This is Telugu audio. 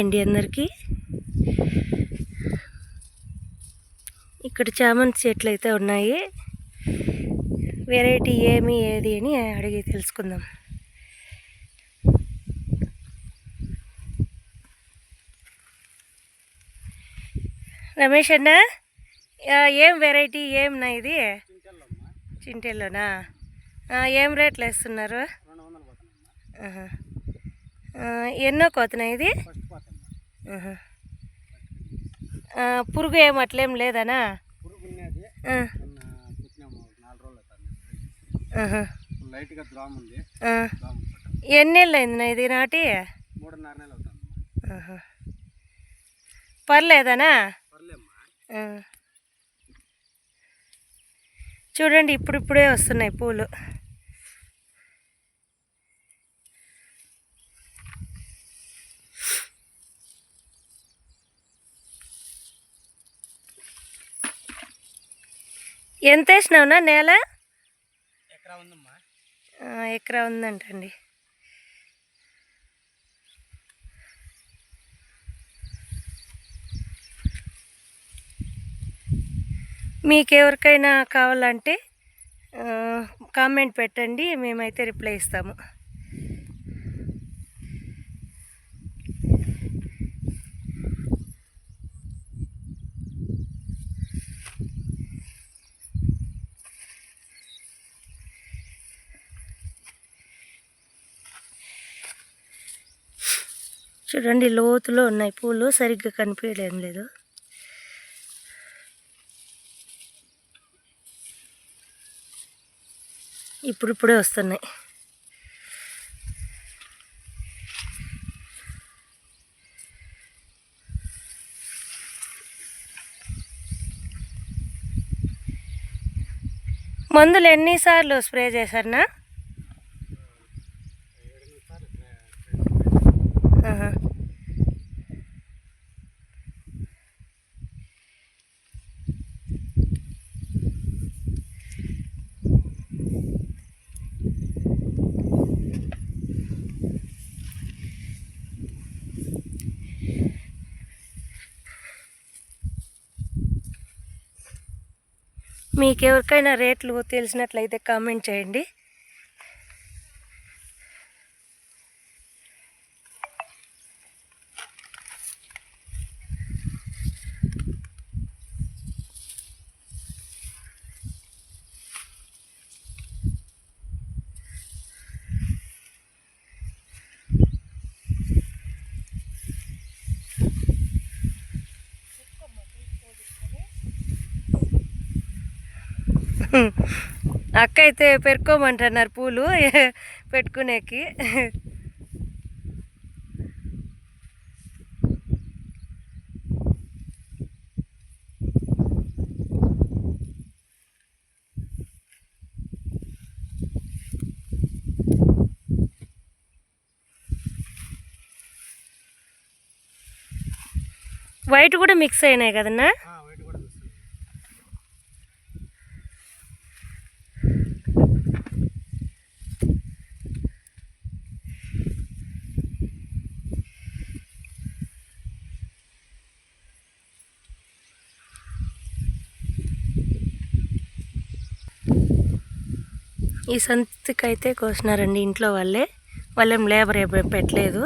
అండి అందరికీ. ఇక్కడ చామంతి చెట్లు అయితే ఉన్నాయి. వెరైటీ ఏమి ఏది అని అడిగి తెలుసుకుందాం. రమేష్ అన్న ఏం వెరైటీ ఏం నా ఇది? చింటెల్లోనా ఏం రేట్లు వేస్తున్నారు? ఎన్నో కోతనా ఇది? పురుగు ఏం అట్లేం లేదనా? పురుగు ఉన్నది ఆ, నిన్న పుట్టినాము ఒక నాలుగు రోజులు అవుతుంది. ఆహా. లైట్గా ద్రామ్ ఉంది. ఆ. ద్రామ్ పుట్టాం ఎన్ని నెలలు అయింది ఇది నాటి. పర్లేదనా. చూడండి ఇప్పుడిప్పుడే వస్తున్నాయి పూలు. ఎంత వేసినావునా నేల? ఎకరా ఉందంటండి. మీకు ఎవరికైనా కావాలంటే కామెంట్ పెట్టండి మేమైతే రిప్లై ఇస్తాము. చూడండి లోతులో ఉన్నాయి. పూలు సరిగ్గా కనిపించడం లేదు. ఇప్పుడిప్పుడే వస్తున్నాయి. మందులు ఎన్నిసార్లు స్ప్రే చేశారనా మీకు ఎవరికైనా రేట్లు తెలిసినట్లయితే కామెంట్ చేయండి. అక్క అయితే పెరుకోమంటున్నారు పూలు పెట్టుకునేకి. వైట్ కూడా మిక్స్ అయినాయి కదన్నా? ఈ సంతకైతే కోసినారండి ఇంట్లో వాళ్ళే. వాళ్ళేం లేబర్ ఏం పెట్టలేదు.